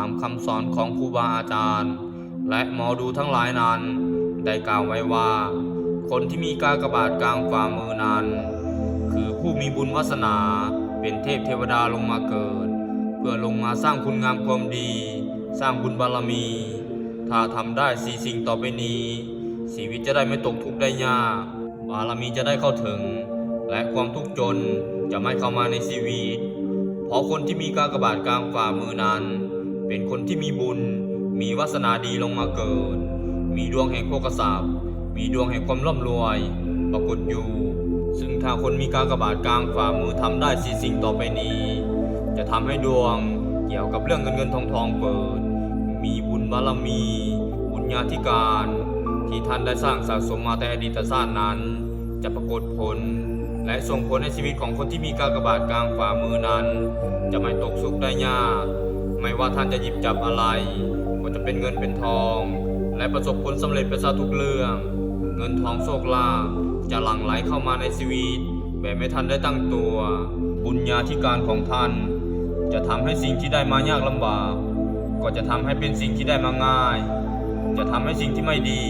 ามคำสอนของครูบาอาจารย์ และหมอดูทั้งหลายนั้น ได้กล่าวไว้ว่า คนที่มีกากบาทกลางฝ่ามือนั้น คือผู้มีบุญวาสนาเป็นเทพเทวดาลงมาเกิด เพื่อลงมาสร้างคุณงามความดี สร้างบุญบารมี ถ้าทำได้สี่สิ่งต่อไปนี้ ชีวิตจะได้ไม่ตกทุกข์ได้ยากบารมีจะได้เข้าถึง และความทุกข์จนจะไม่เข้ามาในชีวิต เพราะคนที่มีกากบาทกลางฝ่ามือนั้น เป็นคนที่มีบุญ มีวาสนาดีลงมาเกิด มีดวงแห่งโภคทรัพย์มีดวงแห่งความร่ำรวย ปรากฏอยู่ ซึ่งถ้าคนมีกากบาทกลางฝ่ามือทำได้สี่สิ่งต่อไปนี้ จะทำให้ดวงเกี่ยวกับเรื่องเงินเงินทองทองเปิด มีบุญบารมี บุญญาธิการ ที่ท่านได้สร้างสะสมมาแต่อดีตชาตินั้น จะปรากฏผล และส่งผลในชีวิตของคนที่มีกากบาทกลางฝ่ามือนั้น จะไม่ตกสุขได้ยาก ไม่ว่าท่านจะหยิบจับอะไร ก็จะเป็นเงินเป็นทอง และประสบผลสำเร็จไปซะทุกเรื่อง เงินทองโชคลาภจะหลั่งไหลเข้ามาในชีวิต แบบไม่ทันได้ตั้งตัว บุญญาธิการของท่าน จะทำให้สิ่งที่ได้มายากลำบาก ก็จะทำให้เป็นสิ่งที่ได้มาง่าย จะทำให้สิ่งที่ไม่ดี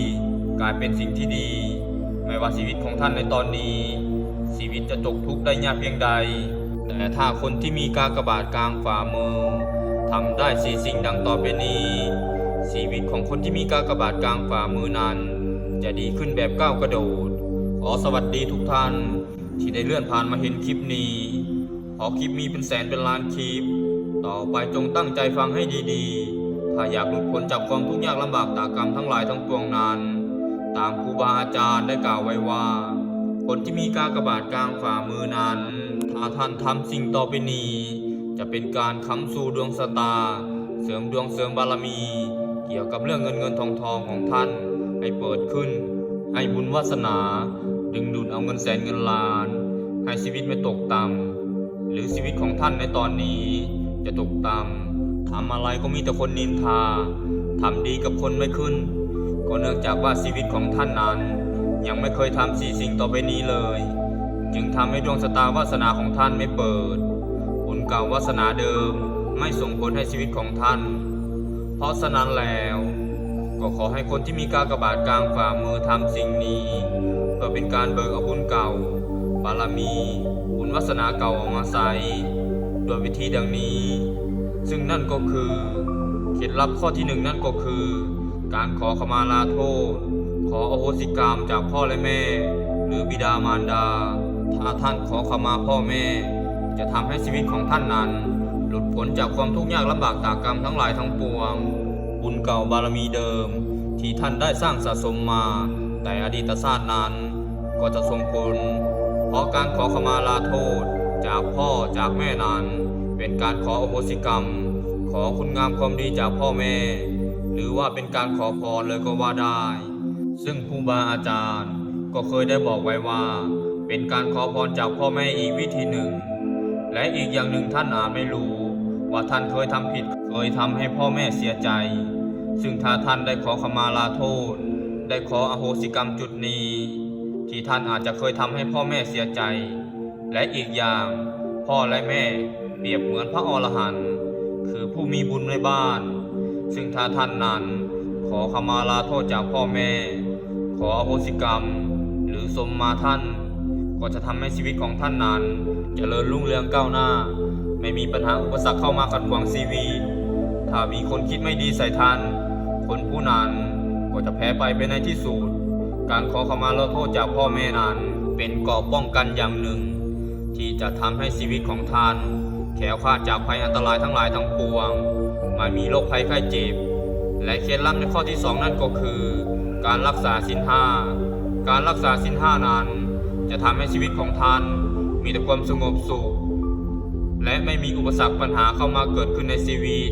กลายเป็นสิ่งที่ดี ไม่ว่าชีวิตของท่านในตอนนี้ ชีวิตจะตกทุกข์ได้ยากเพียงใดแต่ถ้าคนที่มีกากบาทกลางฝ่ามือ ทำได้สี่สิ่งดังต่อไปนี้ ชีวิตของคนที่มีกากบาทกลางฝ่ามือนั้น จะดีขึ้นแบบก้าวกระโดด ขอสวัสดีทุกท่าน ที่ได้เลื่อนผ่านมาเห็นคลิปนี้ ขอคลิปมีเป็นแสนเป็นล้านคลิป ต่อไปจงตั้งใจฟังให้ดีๆ ถ้าอยากหลุดพ้นจากความทุกข์ยากลำบากตากรรมทั้งหลายทั้งปวงนั้น ตามครูบาอาจารย์ได้กล่าวไว้ว่า คนที่มีกากบาทกลางฝ่ามือนั้นถ้าท่านทำสิ่งต่อไปนี้ จะเป็นการค้ำสู่ดวงชะตา เสริมดวงเสริมบารมี เกี่ยวกับเรื่องเงินเงินทองทองของท่าน ให้เปิดขึ้น ให้บุญวาสนา ดึงดูดเอาเงินแสนเงินล้าน ให้ชีวิตไม่ตกต่ำหรือชีวิตของท่านในตอนนี้จะตกต่ำทำอะไรก็มีแต่คนนินทาทำดีกับคนไม่ขึ้น ก็เนื่องจากว่าชีวิตของท่านนั้น ยังไม่เคยทำสี่สิ่งต่อไปนี้เลย จึงทำให้ดวงชะตาวาสนาของท่านไม่เปิด บุญเก่าวาสนาเดิมไม่ส่งผลให้ชีวิตของท่าน เพราะฉะนั้นแล้ว ก็ขอให้คนที่มีกากบาทกลางฝ่ามือทำสิ่งนี้เพื่อเป็นการเบิกเอาบุญเก่า บารมี บุญวาสนาเก่าออกมาใส่โดยวิธีดังนี้ ซึ่งนั่นก็คือเคล็ดลับข้อที่หนึ่งนั่นก็คือ การขอขมาลาโทษ ขออโหสิกรรมจากพ่อและแม่ หรือบิดามารดา ถ้าท่านขอขมาพ่อแม่ จะทำให้ชีวิตของท่านนั้น หลุดพ้นจากความทุกข์ยากลำบากตากกรรมทั้งหลายทั้งปวง บุญเก่าบารมีเดิม ที่ท่านได้สร้างสะสมมา แต่อดีตชาตินั้น ก็จะส่งผลเพราะการขอขมาลาโทษ จากพ่อจากแม่นั้น เป็นการขออโหสิกรรม ขอคุณงามความดีจากพ่อแม่ หรือว่าเป็นการขอพรเลยก็ว่าได้ ซึ่งครูบาอาจารย์ก็เคยได้บอกไว้ว่า เป็นการขอพรจากพ่อแม่อีกวิธีหนึ่ง และอีกอย่างหนึ่งท่านอาจไม่รู้ ว่าท่านเคยทำผิด เคยทำให้พ่อแม่เสียใจ ซึ่งถ้าท่านได้ขอขมาลาโทษ ได้ขออโหสิกรรมจุดนี้ ที่ท่านอาจจะเคยทำให้พ่อแม่เสียใจ และอีกอย่างพ่อและแม่เปรียบเหมือนพระอรหันต์คือผู้มีบุญในบ้าน ซึ่งถ้าท่านนั้นขอขมาลาโทษจากพ่อแม่ ขออโหสิกรรม หรือสมมาท่าน ก็จะทำให้ชีวิตของท่านนั้น เจริญรุ่งเรืองก้าวหน้า ไม่มีปัญหาอุปสรรคเข้ามาขัดขวางชีวิตถ้ามีคนคิดไม่ดีใส่ท่านคนผู้นั้นก็จะแพ้ไปไปในที่สุด การขอขมาลาโทษจากพ่อแม่นั้น เป็นกราะป้องกันอย่างหนึ่ง ที่จะทำให้ชีวิตของท่านแขวคลาดจากภัยอันตรายทั้งหลายทั้งปวงไม่มีโรคภัยไข้เจ็บ และเคล็ดลับในข้อที่สองนั่นก็คือ การรักษาสินห้า การรักษาสินห้านั้น จะทำให้ชีวิตของท่าน มีแต่ความสงบสุข และไม่มีอุปสรรคปัญหาเข้ามาเกิดขึ้นในชีวิต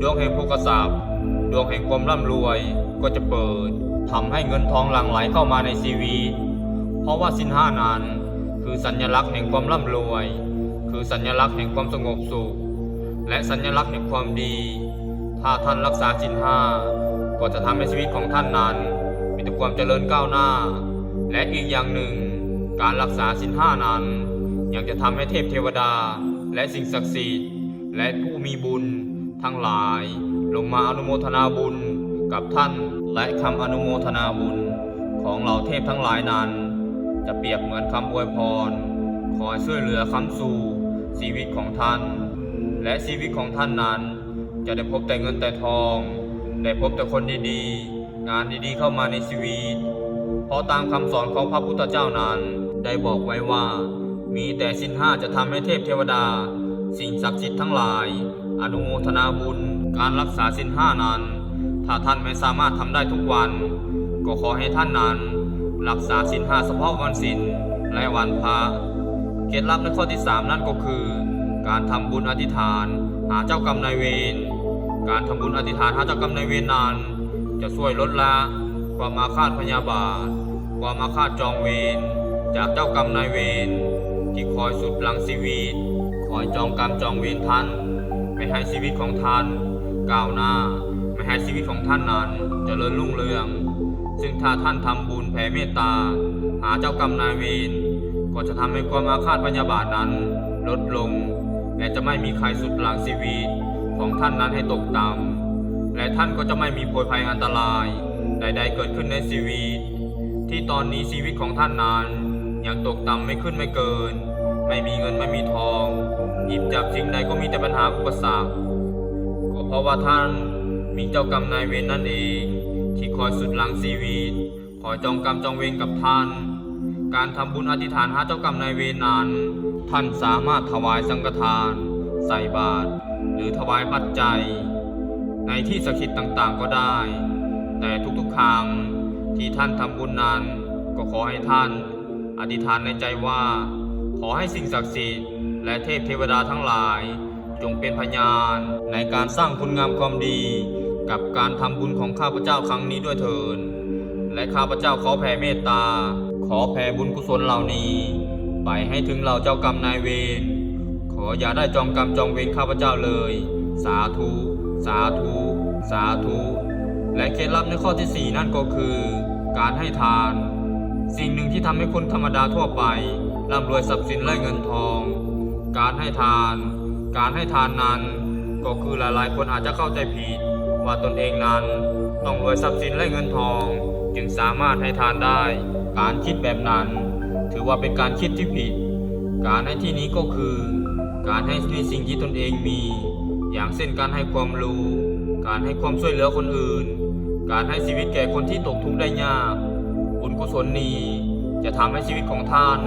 ดวงแห่งโภคทรัพย์ดวงแห่งความร่ำรวยก็จะเปิดทำให้เงินทองหลั่งไหลเข้ามาในชีวิต เพราะว่าสินห้านั้น คือสัญลักษณ์แห่งความร่ำรวย คือสัญลักษณ์แห่งความสงบสุข และสัญลักษณ์แห่งความดี ถ้าท่านรักษาสินห้าก็จะทำให้ชีวิตของท่านนั้น มีแต่ความเจริญก้าวหน้า และอีกอย่างหนึ่ง การรักษาสินห้านั้น ยังจะทำให้เทพเทวดา และสิ่งศักดิ์สิทธิ์ และผู้มีบุญททั้งหลาย ลงมาอนุโมทนาบุญกับท่านและคำอนุโมทนาบุญ ของเหล่าเทพทั้งหลายนั้น จะเปรียบเหมือนคำอวยพรคอยช่วยเหลือคำสู่ชีวิตของท่าน และชีวิตของท่านนั้น จะได้พบแต่เงินแต่ทอง ได้พบแต่คนดีๆ งานดีๆเข้ามาในชีวิตเพราะตามคำสอนของพระพุทธเจ้านั้น ได้บอกไว้ว่า มีแต่สินห้าจะทำให้เทพเทวดา สิ่งศักดิ์สิทธิ์ทั้งหลาย อนุโมทนาบุญ การรักษาสินห้านั้น ถ้าท่านไม่สามารถทำได้ทุกวัน ก็ขอให้ท่านนั้น รักษาสินห้าเฉพาะวันศีลและวันพระเคล็ดลับในข้อที่ 3 นั่นก็คือ การทำบุญอธิษฐาน หาเจ้ากรรมนายเวรการทำบุญอธิษฐานหาเจ้ากรรมนายเวรนั้น จะช่วยลดละความอาฆาตพยาบาท ความอาฆาตจองเวรจากเจ้ากรรมนายเวร ที่คอยสุดหลังชีวิต คอยจองกรรมจองเวรท่าน ไม่ให้ชีวิตของท่าน ก้าวหน้า ไม่ให้ชีวิตของท่านนั้นเจริญรุ่งเรือง ซึ่งถ้าท่านทำบุญแผ่เมตตา หาเจ้ากรรมนายเวรก็จะทำให้ความอาฆาตพยาบาทนั้น ลดลง และจะไม่มีใครสุดหลังชีวิตของท่านนั้นให้ตกต่ำและท่านก็จะไม่มีโพยภัยอันตราย ใด ๆ เกิดขึ้นในชีวิต ที่ตอนนี้ชีวิตของท่านนั้นยังตกต่ำไม่ขึ้นไม่เกิน ไม่มีเงินไม่มีทอง หยิบจับสิ่งใดก็มีแต่ปัญหาอุปสรรคก็เพราะว่าท่านมีเจ้ากรรมนายเวรนั่นเอง ที่คอยสุดหลังชีวิตคอยจองกรรมจองเวรกับท่าน การทำบุญอธิษฐานหาเจ้ากรรมนายเวรนั้น ท่านสามารถถวายสังฆทาน ใส่บาตรหรือถวายปัจจัย ในที่ศักดิ์สิทธิ์ต่างๆก็ได้ แต่ทุกๆครั้งที่ท่านทำบุญนั้น ก็ขอให้ท่านอธิษฐานในใจว่า ขอให้สิ่งศักดิ์สิทธิ์และเทพเทวดาทั้งหลาย จงเป็นพยานในการสร้างคุณงามความดี กับการทำบุญของข้าพเจ้าครั้งนี้ด้วยเถิดและข้าพเจ้าขอแผ่เมตตา ขอแผ่บุญกุศลเหล่านี้ ไปให้ถึงเหล่าเจ้ากรรมนายเวรขออย่าได้จองกรรมจองเวรข้าพเจ้าเลย สาธุ สาธุ สาธุ และเคล็ดลับในข้อที่ 4 นั่นก็คือ การให้ทาน สิ่งหนึ่งที่ทำให้คนธรรมดาทั่วไปร่ำรวยทรัพย์สินและเงินทอง การให้ทาน การให้ทานนั้น ก็คือหลายๆ คนอาจจะเข้าใจผิด ว่าตนเองนั้นต้องรวยทรัพย์สินและเงินทอง จึงสามารถให้ทานได้ การคิดแบบนั้น ถือว่าเป็นการคิดที่ผิด การให้ที่นี้ก็คือ การให้ในสิ่งที่ตนเองมี อย่างเช่นการให้ความรู้ การให้ความช่วยเหลือคนอื่น การให้ชีวิตแก่คนที่ตกทุกข์ได้ยาก กุศลนี้ จะทำให้ชีวิตของท่าน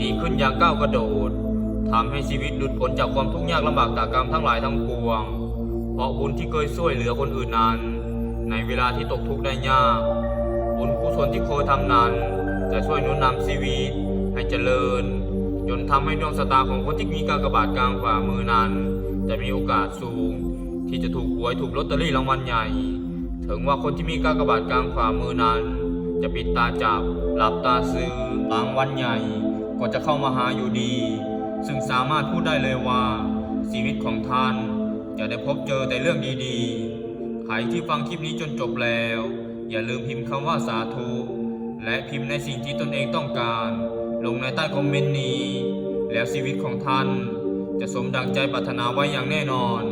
ดีขึ้นอย่างก้าวกระโดดทำให้ชีวิตหลุดพ้นจากความทุกข์ยากลำบากตากรรมทั้งหลายทั้งปวง เพราะบุญที่เคยช่วยเหลือคนอื่นนั้น ในเวลาที่ตกทุกข์ได้ยาก บุญกุศลที่เคยทำนั้น จะช่วยหนุนนำชีวิตให้เจริญ จนทำให้ดวงชะตาของคนที่มีกากบาทกลางฝ่ามือนั้น จะมีโอกาสสูง ที่จะถูกหวยถูกลอตเตอรี่รางวัลใหญ่ ถึงว่าคนที่มีกากบาทกลางฝ่ามือนั้น จะปิดตาจับ หลับตาซื้อรางวัลใหญ่ ก็จะเข้ามาหาอยู่ดี ซึ่งสามารถพูดได้เลยว่า ชีวิตของท่าน จะได้พบเจอแต่เรื่องดีๆ ใครที่ฟังคลิปนี้จนจบแล้ว อย่าลืมพิมพ์คำว่าสาธุ และพิมพ์ในสิ่งที่ตนเองต้องการ ลงในใต้คอมเมนต์นี้ แล้วชีวิตของท่าน จะสมดังใจปรารถนาไว้อย่างแน่นอน